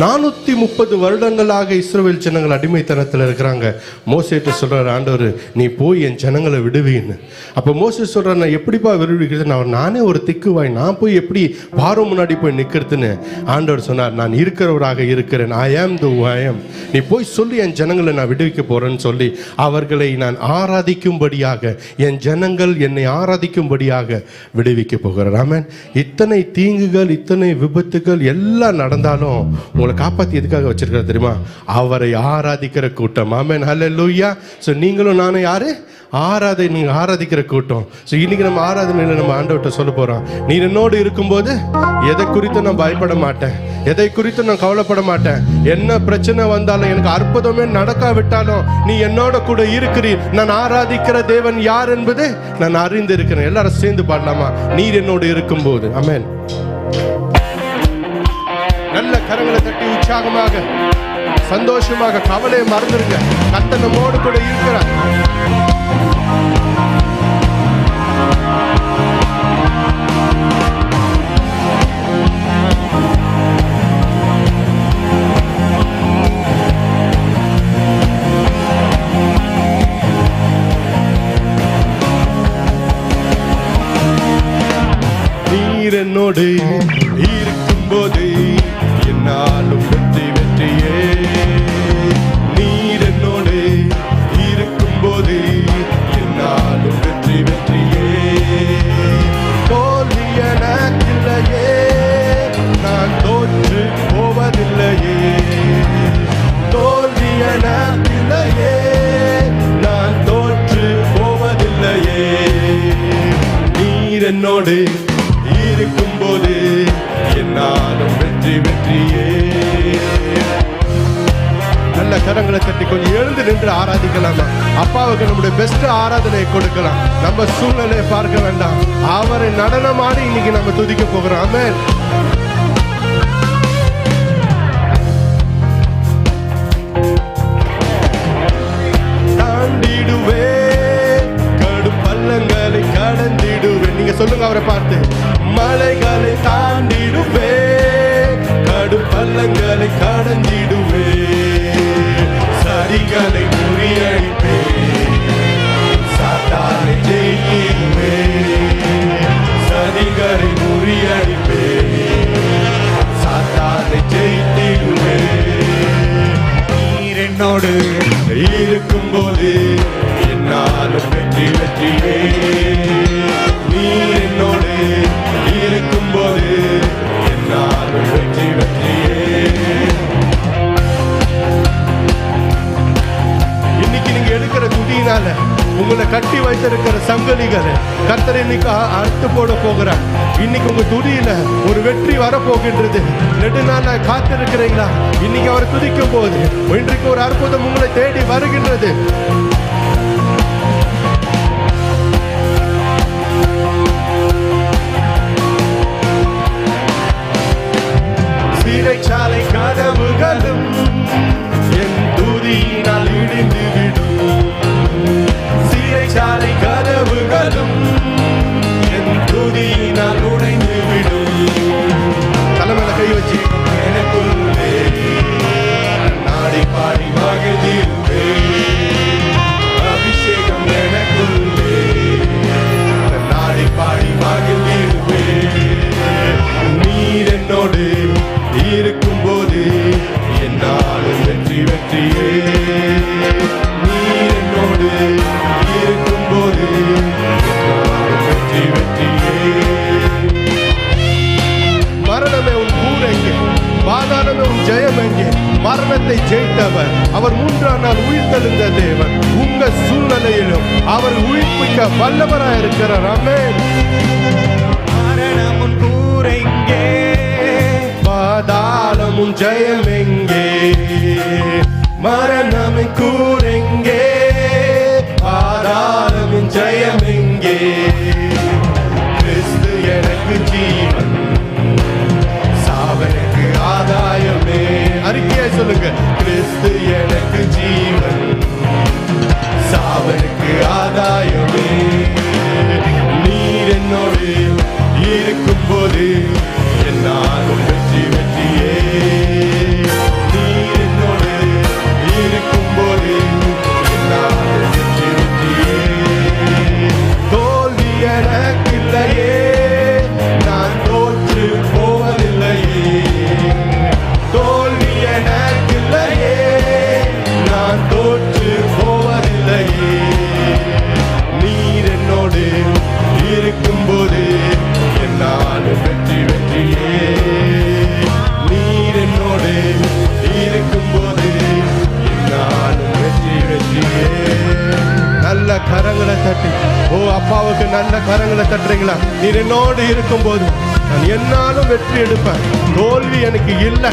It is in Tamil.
நானூத்தி முப்பது வருடங்களாக இஸ்ரோவேல் ஜனங்கள் அடிமைத்தனத்தில் இருக்கிறாங்க. மோசேட்ட சொல்கிறார் ஆண்டவர் நீ போய் என் ஜனங்களை விடுவீன்னு. அப்போ மோசே சொல்றாரு நான் எப்படிப்பா விடுவிக்கிறது? நான் நானே ஒரு திக்குவாய். நான் போய் எப்படி பாரம் முன்னாடி போய் நிற்கிறதுன்னு ஆண்டவர் சொன்னார் நான் இருக்கிறவராக இருக்கிறேன். ஐ ஆம் த ஐ ஆம் நீ போய் சொல்லி என் ஜனங்களை நான் விடுவிக்க போறேன்னு சொல்லி. அவர்களை நான் ஆராதிக்கும்படியாக என் ஜனங்கள் என்னை ஆராதிக்கும்படியாக விடுவிக்க போகிறார். ஆமன். இத்தனை தீங்குகள் இத்தனை விபத்துகள் எல்லாம் நடந்தாலும் உங்களை காப்பாத்தி எதுக்காக வச்சிருக்காரு தெரியுமா? அவரை ஆராதிக்கிற கூட்டம். ஆமேன் ஹலோ லூயா ஸோ நீங்களும் நானும் யாரு? ஆராதை நீங்கள் ஆராதிக்கிற கூட்டம். ஸோ இன்னைக்கு நம்ம ஆராதனையில் நம்ம ஆண்டவர்கிட்ட சொல்ல போகிறோம் நீ என்னோடு இருக்கும்போது எதை குறித்து நான் பயப்பட மாட்டேன். எதை குறித்து நான் கவலைப்பட மாட்டேன். என்ன பிரச்சனை வந்தாலும் எனக்கு அற்புதமே நடக்காவிட்டாலும் நீ என்னோட கூட இருக்கிறீர். நான் ஆராதிக்கிற தேவன் யார் என்பது நான் அறிந்திருக்கிறேன். எல்லாரும் சேர்ந்து பாடலாமா? நீர் என்னோடு இருக்கும்போது. அமேன் நல்ல கரங்களை தட்டி உற்சாகமாக சந்தோஷமாக கவலையை மறந்துருங்க. கத்த நம்மோடு கூட இருக்கிறார். நீர் என்னோடு இருக்கும்போது வெற்றி வெற்றியே. தோல்வி எனக்கில்லையே. நான் தோற்று போவதில்லையே. தோல்வி எனக்கில்லையே. நான் தோற்று போவதில்லையே. நீர் என்னோடு இருக்கும்போது என்னாலும் வெற்றி வெற்றியே. கரங்களை தட்டி கொஞ்சம் எழுந்து நின்று ஆராதிக்கலாமா? அப்பாவுக்கு நம்முடைய பெஸ்ட் ஆராதனையை கொடுக்கலாம். நம்ம சூழ்நிலையை பார்க்க வேண்டாம். அவரை நடனமாடி இன்னைக்கு நம்ம துதிக்க போகிறோம். தாண்டிடுவே. கடும் கடந்திடுவேன் நீங்க சொல்லுங்க அவரை பார்த்து. மலைகளை தாண்டிடுவே. கடும் பள்ளங்களை கடந்திடுவே. எடுக்கிற உங்களை கட்டி வைத்திருக்கிற சங்கலிகளை கர்த்தர் இன்னைக்கு அறுத்து போட போகிறார். இன்னைக்கு உங்க துணியில ஒரு வெற்றி வரப்போகின்றது. நெடு நாளா காத்திருக்கிறீங்களா? இன்னைக்கு அவர் துதிக்கும் போது இன்றைக்கு ஒரு அற்புதம் உங்களை தேடி வருகின்றது. ölüm உயிர்த்தெழுந்த தேவன் உங்க சூழ்நிலையிலும் அவர் உயிர்ப்பிக்க வல்லவராய் இருக்கிறார். ஆமென். மரணம் உன் கூரெங்கே பாதாளம் உன் கரங்களை தட்டி. ஓ அப்பாவுக்கு நல்ல கரங்களை தட்டுறீங்களா? நீர் என்னோடு இருக்கும்போது நான் என்னாலும் வெற்றி எடுப்பேன். தோல்வி எனக்கு இல்லை.